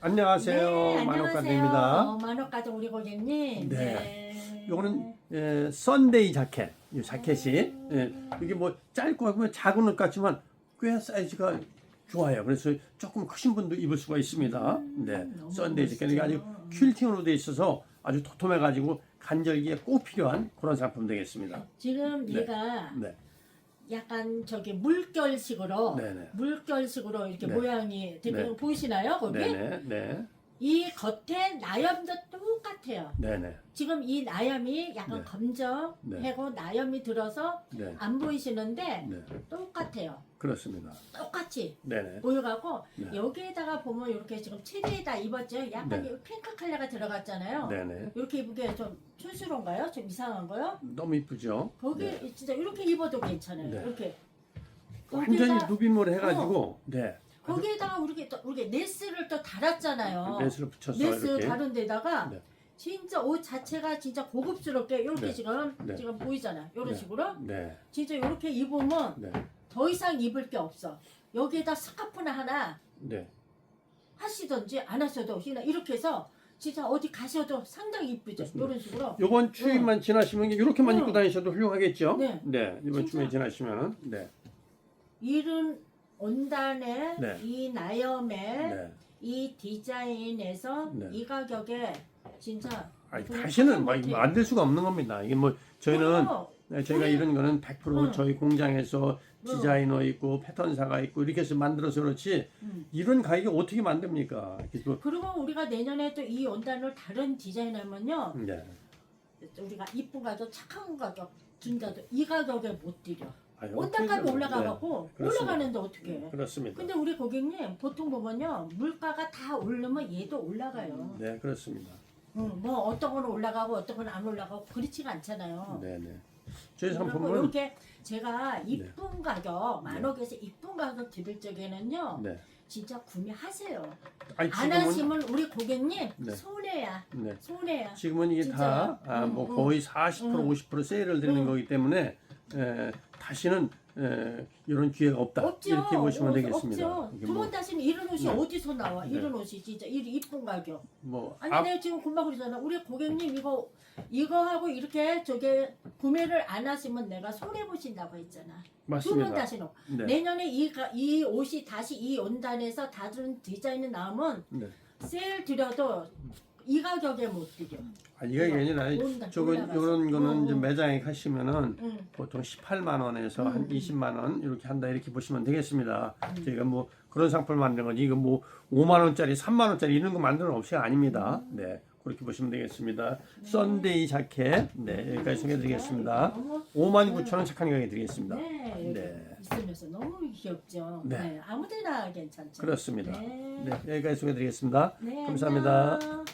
안녕하세요. 네, 만옥가드입니다. 어, 만옥가드 우리 고객님. 네. 네. 요거는 예, 썬데이 자켓. 이 자켓이 예, 이게 뭐 짧고 하면 작은 옷 같지만 꽤 사이즈가 좋아요. 그래서 조금 크신 분도 입을 수가 있습니다. 네, 음, 너무 썬데이 자켓 이게 아주. 퀼팅으로 돼 있어서 아주 도톰해 가지고 간절기에 꼭 필요한 그런 상품 되겠습니다. 지금 네. 얘가 네, 약간 저기 물결식으로 네네. 물결식으로 이렇게 네. 모양이 되게 네. 보이시나요? 거기? 네네, 네, 이 겉에 나염도 똑같아요. 네네, 지금 이 나염이 약간 네. 검정하고 나염이 들어서 네, 안 보이시는데 네, 똑같아요. 그렇습니다. 똑같이 네네, 보여가고 네. 여기에다가 보면 이렇게 지금 체리에다 입었죠. 약간 네. 이 핑크 컬러가 들어갔잖아요. 네네. 이렇게 입으기에 좀 촌스러운가요? 좀 이상한 거요? 너무 이쁘죠? 거기 네. 진짜 이렇게 입어도 괜찮아요. 네. 이렇게 완전히 누빔으로 해가지고 네. 거기에다가 우리 또 우리 네스를 또 달았잖아요. 레스를 붙여서 네스 이렇게 다른 데다가 네. 진짜 옷 자체가 진짜 고급스럽게 이렇게 네. 지금 네. 지금 보이잖아요. 이런 네. 식으로 네, 진짜 이렇게 입으면 네, 더 이상 입을 게 없어. 여기에다 스카프나 하나 네, 하시든지 안 하셔도 그냥 이렇게 해서 진짜 어디 가셔도 상당히 이쁘죠. 그렇습니다. 이런 식으로. 요번 추위만 지나시면 이렇게만 응. 입고 다니셔도 훌륭하겠죠? 네. 이번 진짜. 추위 지나시면은 네, 이른 온단에 네. 이 나염에 네. 이 디자인에서 네. 이 가격에 진짜 아니, 다시는 뭐 못해요. 만들 수가 없는 겁니다. 이게 뭐 저희는 네, 저희가 우리- 이런 거는 100% 응. 저희 공장에서 응. 디자이너 있고 패턴사가 있고 이렇게 해서 만들어서 그렇지 음. 이런 가격이 어떻게 만듭니까? 그래서 그리고 우리가 내년에 또이 온단을 다른 디자인하면요 네. 우리가 이쁜 가격 착한 가격 준다도 이 가격에 못 드려 온단값이 어떻게- 올라가고 네, 그렇습니다. 올라가는데 어떻게 해 네, 그렇습니다. 근데 우리 고객님 보통 보면요 물가가 다 오르면 얘도 올라가요 네, 그렇습니다. 응, 뭐 어떤 거는 올라가고 어떤 거는 안 올라가고 그렇지가 않잖아요 네, 네. 저희 그리고 상품은 이렇게 제가 이쁜 가격 만억에서 이쁜 가격 드릴 적에는요 네. 진짜 구매하세요 아니 안 지금은 하시면 우리 고객님 네. 손해야 네. 손해야 지금은 이게 다 진짜요? 아, 뭐 응, 응. 거의 40% 응. 50% 세일을 드리는 응. 거기 때문에 에, 다시는 에, 이런 기회가 없다 없죠 이렇게 보시면 어, 되겠습니다. 없죠 이게 두 뭐, 번 다시는 이런 옷이 네. 어디서 나와 네. 이런 옷이 진짜 이 이쁜 가격 뭐 아니 앞, 내가 지금 금방 그러잖아 우리 고객님 이거 이거 하고 이렇게 저게 구매를 안 하시면 내가 손해 보신다고 했잖아 두 번 맞습니다. 다시는 네. 내년에 이, 가- 이 옷이 다시 이 온단에서 다른 디자인이 나오면 네. 세일 드려도 이 가격에 못 드려. 아, 이게 아니라 온단 저건 올라가서. 이런 거는 어, 이제 어. 매장에 가시면은 응. 보통 18만 원에서 음, 한 음. 20만 원 이렇게 한다 이렇게 보시면 되겠습니다. 음. 저희가 뭐 그런 상품을 만드는 거지 이거 뭐 5만 원짜리, 3만 원짜리 이런 거 만드는 업체가 아닙니다. 음. 네. 그렇게 보시면 되겠습니다. 썬데이 자켓 네, 여기까지 소개해 드리겠습니다. 너무 5만 9천 원 착한 가격에 드리겠습니다. 네, 네. 있으면서 너무 귀엽죠. 네. 네. 아무데나 괜찮죠. 그렇습니다. 네. 네, 여기까지 소개해 드리겠습니다. 네, 감사합니다. 안녕.